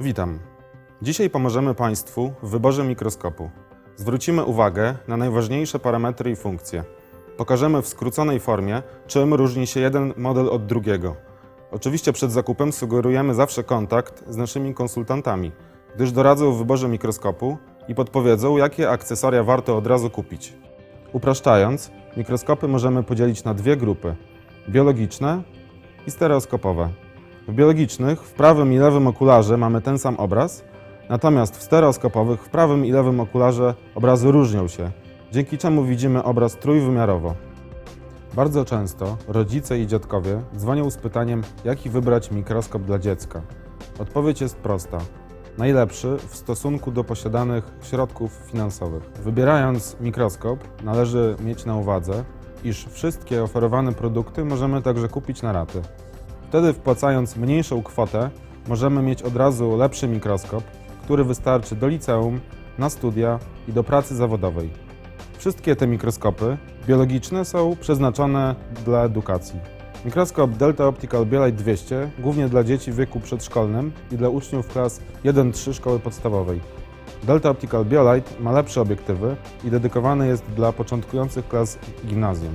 Witam. Dzisiaj pomożemy Państwu w wyborze mikroskopu. Zwrócimy uwagę na najważniejsze parametry i funkcje. Pokażemy w skróconej formie, czym różni się jeden model od drugiego. Oczywiście przed zakupem sugerujemy zawsze kontakt z naszymi konsultantami, gdyż doradzą w wyborze mikroskopu i podpowiedzą, jakie akcesoria warto od razu kupić. Upraszczając, mikroskopy możemy podzielić na dwie grupy: biologiczne i stereoskopowe. W biologicznych w prawym i lewym okularze mamy ten sam obraz, natomiast w stereoskopowych w prawym i lewym okularze obrazy różnią się, dzięki czemu widzimy obraz trójwymiarowo. Bardzo często rodzice i dziadkowie dzwonią z pytaniem, jaki wybrać mikroskop dla dziecka. Odpowiedź jest prosta. Najlepszy w stosunku do posiadanych środków finansowych. Wybierając mikroskop, należy mieć na uwadze, iż wszystkie oferowane produkty możemy także kupić na raty. Wtedy wpłacając mniejszą kwotę, możemy mieć od razu lepszy mikroskop, który wystarczy do liceum, na studia i do pracy zawodowej. Wszystkie te mikroskopy biologiczne są przeznaczone dla edukacji. Mikroskop Delta Optical Biolite 200 głównie dla dzieci w wieku przedszkolnym i dla uczniów klas 1-3 szkoły podstawowej. Delta Optical Biolite ma lepsze obiektywy i dedykowany jest dla początkujących klas gimnazjum.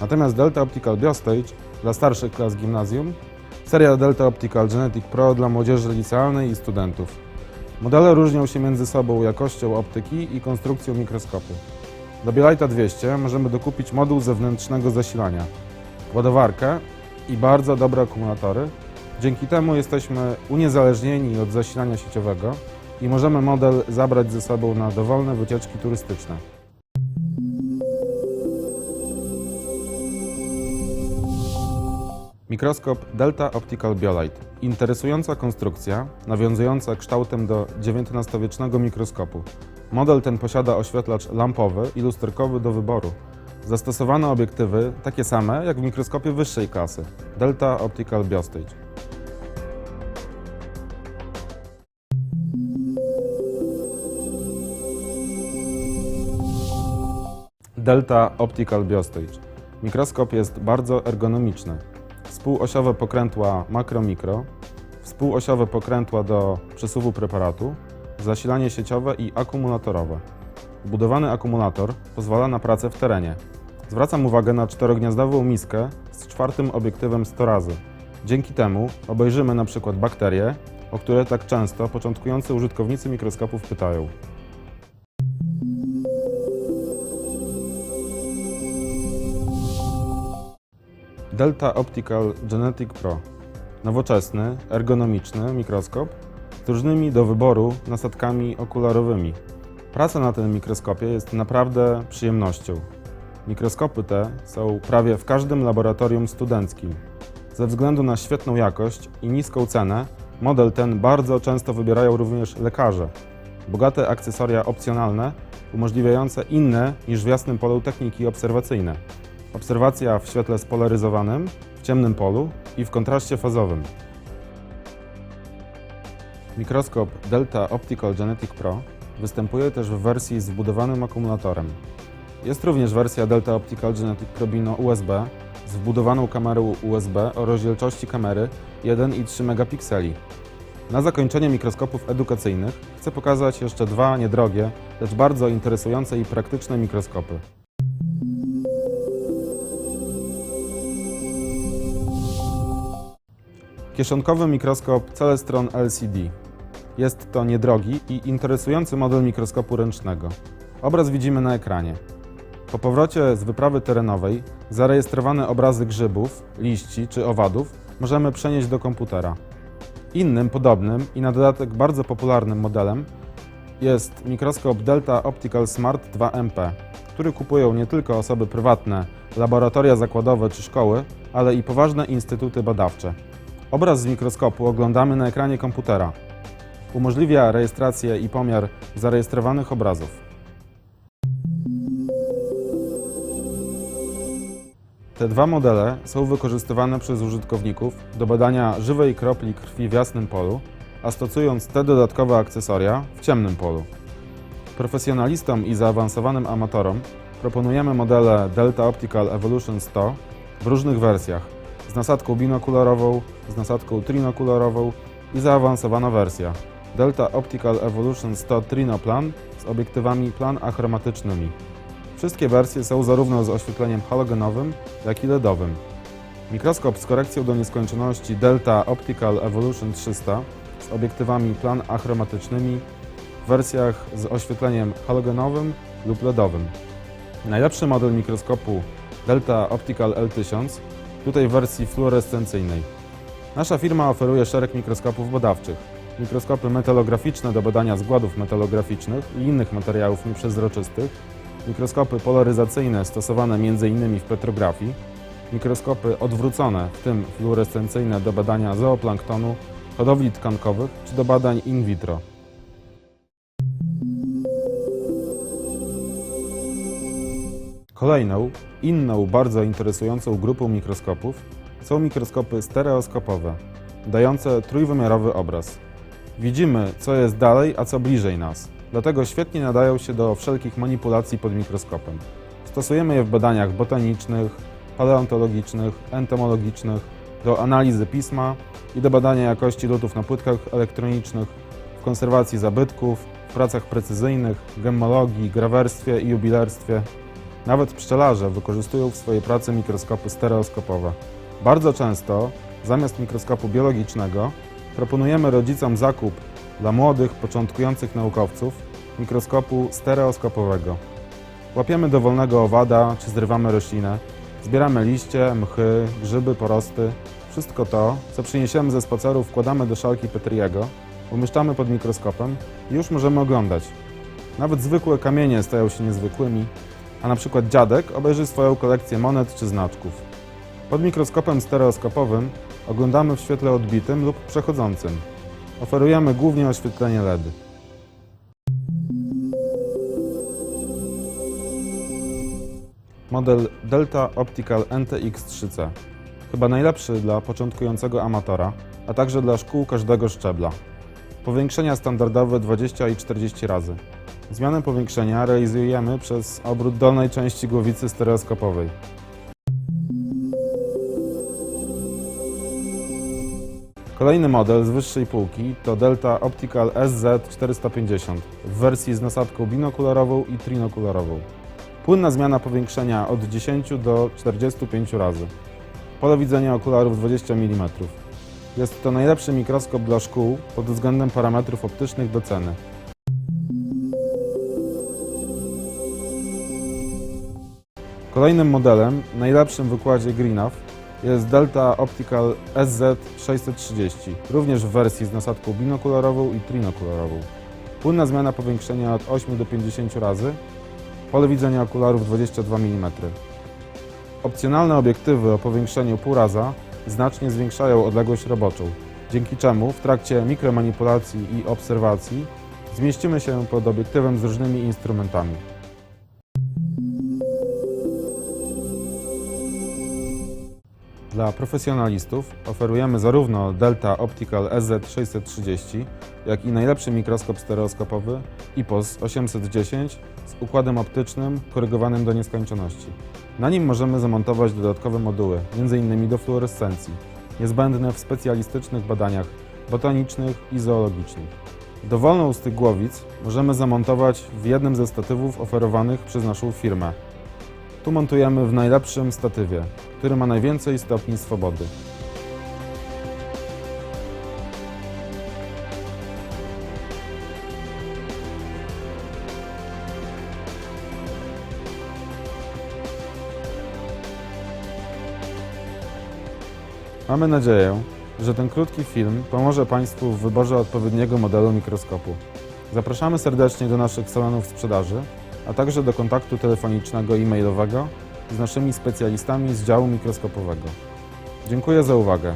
Natomiast Delta Optical Biostage dla starszych klas gimnazjum, seria Delta Optical Genetic Pro dla młodzieży licealnej i studentów. Modele różnią się między sobą jakością optyki i konstrukcją mikroskopu. Do Biolite'a 200 możemy dokupić moduł zewnętrznego zasilania, ładowarkę i bardzo dobre akumulatory. Dzięki temu jesteśmy uniezależnieni od zasilania sieciowego i możemy model zabrać ze sobą na dowolne wycieczki turystyczne. Mikroskop Delta Optical Biolite. Interesująca konstrukcja, nawiązująca kształtem do XIX-wiecznego mikroskopu. Model ten posiada oświetlacz lampowy i lusterkowy do wyboru. Zastosowano obiektywy takie same jak w mikroskopie wyższej klasy Delta Optical Biostage. Delta Optical Biostage. Mikroskop jest bardzo ergonomiczny. Współosiowe pokrętła makro-mikro, współosiowe pokrętła do przesuwu preparatu, zasilanie sieciowe i akumulatorowe. Wbudowany akumulator pozwala na pracę w terenie. Zwracam uwagę na czterogniazdową miskę z czwartym obiektywem 100 razy. Dzięki temu obejrzymy na przykład bakterie, o które tak często początkujący użytkownicy mikroskopów pytają. Delta Optical Genetic Pro. Nowoczesny, ergonomiczny mikroskop z różnymi do wyboru nasadkami okularowymi. Praca na tym mikroskopie jest naprawdę przyjemnością. Mikroskopy te są prawie w każdym laboratorium studenckim. Ze względu na świetną jakość i niską cenę, model ten bardzo często wybierają również lekarze. Bogate akcesoria opcjonalne, umożliwiające inne niż w jasnym polu techniki obserwacyjne. Obserwacja w świetle spolaryzowanym, w ciemnym polu i w kontraście fazowym. Mikroskop Delta Optical Genetic Pro występuje też w wersji z wbudowanym akumulatorem. Jest również wersja Delta Optical Genetic Pro Bino USB z wbudowaną kamerą USB o rozdzielczości kamery 1,3 megapikseli. Na zakończenie mikroskopów edukacyjnych chcę pokazać jeszcze dwa niedrogie, lecz bardzo interesujące i praktyczne mikroskopy. Kieszonkowy mikroskop Celestron LCD. Jest to niedrogi i interesujący model mikroskopu ręcznego. Obraz widzimy na ekranie. Po powrocie z wyprawy terenowej zarejestrowane obrazy grzybów, liści czy owadów możemy przenieść do komputera. Innym, podobnym i na dodatek bardzo popularnym modelem jest mikroskop Delta Optical Smart 2MP, który kupują nie tylko osoby prywatne, laboratoria zakładowe czy szkoły, ale i poważne instytuty badawcze. Obraz z mikroskopu oglądamy na ekranie komputera. Umożliwia rejestrację i pomiar zarejestrowanych obrazów. Te dwa modele są wykorzystywane przez użytkowników do badania żywej kropli krwi w jasnym polu, a stosując te dodatkowe akcesoria w ciemnym polu. Profesjonalistom i zaawansowanym amatorom proponujemy modele Delta Optical Evolution 100 w różnych wersjach z nasadką binokularową, z nasadką trinokularową i zaawansowana wersja. Delta Optical Evolution 100 Trinoplan z obiektywami plan achromatycznymi. Wszystkie wersje są zarówno z oświetleniem halogenowym, jak i LEDowym. Mikroskop z korekcją do nieskończoności Delta Optical Evolution 300 z obiektywami plan achromatycznymi w wersjach z oświetleniem halogenowym lub LEDowym. Najlepszy model mikroskopu Delta Optical L1000 tutaj w wersji fluorescencyjnej. Nasza firma oferuje szereg mikroskopów badawczych. Mikroskopy metalograficzne do badania zgładów metalograficznych i innych materiałów nieprzezroczystych, mikroskopy polaryzacyjne stosowane m.in. w petrografii, mikroskopy odwrócone, w tym fluorescencyjne do badania zooplanktonu, hodowli tkankowych czy do badań in vitro. Kolejną, inną bardzo interesującą grupą mikroskopów są mikroskopy stereoskopowe, dające trójwymiarowy obraz. Widzimy, co jest dalej, a co bliżej nas. Dlatego świetnie nadają się do wszelkich manipulacji pod mikroskopem. Stosujemy je w badaniach botanicznych, paleontologicznych, entomologicznych, do analizy pisma i do badania jakości lutów na płytkach elektronicznych, w konserwacji zabytków, w pracach precyzyjnych, gemmologii, grawerstwie i jubilerstwie. Nawet pszczelarze wykorzystują w swojej pracy mikroskopy stereoskopowe. Bardzo często, zamiast mikroskopu biologicznego, proponujemy rodzicom zakup dla młodych, początkujących naukowców mikroskopu stereoskopowego. Łapiemy dowolnego owada czy zrywamy roślinę, zbieramy liście, mchy, grzyby, porosty. Wszystko to, co przyniesiemy ze spaceru, wkładamy do szalki Petriego, umieszczamy pod mikroskopem i już możemy oglądać. Nawet zwykłe kamienie stają się niezwykłymi, a na przykład dziadek obejrzy swoją kolekcję monet czy znaczków. Pod mikroskopem stereoskopowym oglądamy w świetle odbitym lub przechodzącym. Oferujemy głównie oświetlenie LED. Model Delta Optical NTX3C. Chyba najlepszy dla początkującego amatora, a także dla szkół każdego szczebla. Powiększenia standardowe 20 i 40 razy. Zmianę powiększenia realizujemy przez obrót dolnej części głowicy stereoskopowej. Kolejny model z wyższej półki to Delta Optical SZ450 w wersji z nasadką binokularową i trinokularową. Płynna zmiana powiększenia od 10 do 45 razy. Pole widzenia okularów 20 mm. Jest to najlepszy mikroskop dla szkół pod względem parametrów optycznych do ceny. Kolejnym modelem, najlepszym w Greenaf, jest Delta Optical SZ630, również w wersji z nasadką binokularową i trinokularową. Płynna zmiana powiększenia od 8 do 50 razy, pole widzenia okularów 22 mm. Opcjonalne obiektywy o powiększeniu pół raza znacznie zwiększają odległość roboczą, dzięki czemu w trakcie mikromanipulacji i obserwacji zmieścimy się pod obiektywem z różnymi instrumentami. Dla profesjonalistów oferujemy zarówno Delta Optical SZ630, jak i najlepszy mikroskop stereoskopowy IPOS 810 z układem optycznym korygowanym do nieskończoności. Na nim możemy zamontować dodatkowe moduły, m.in. do fluorescencji, niezbędne w specjalistycznych badaniach botanicznych i zoologicznych. Dowolną z tych głowic możemy zamontować w jednym ze statywów oferowanych przez naszą firmę. Tu montujemy w najlepszym statywie, który ma najwięcej stopni swobody. Mamy nadzieję, że ten krótki film pomoże Państwu w wyborze odpowiedniego modelu mikroskopu. Zapraszamy serdecznie do naszych salonów sprzedaży, a także do kontaktu telefonicznego i mailowego z naszymi specjalistami z działu mikroskopowego. Dziękuję za uwagę.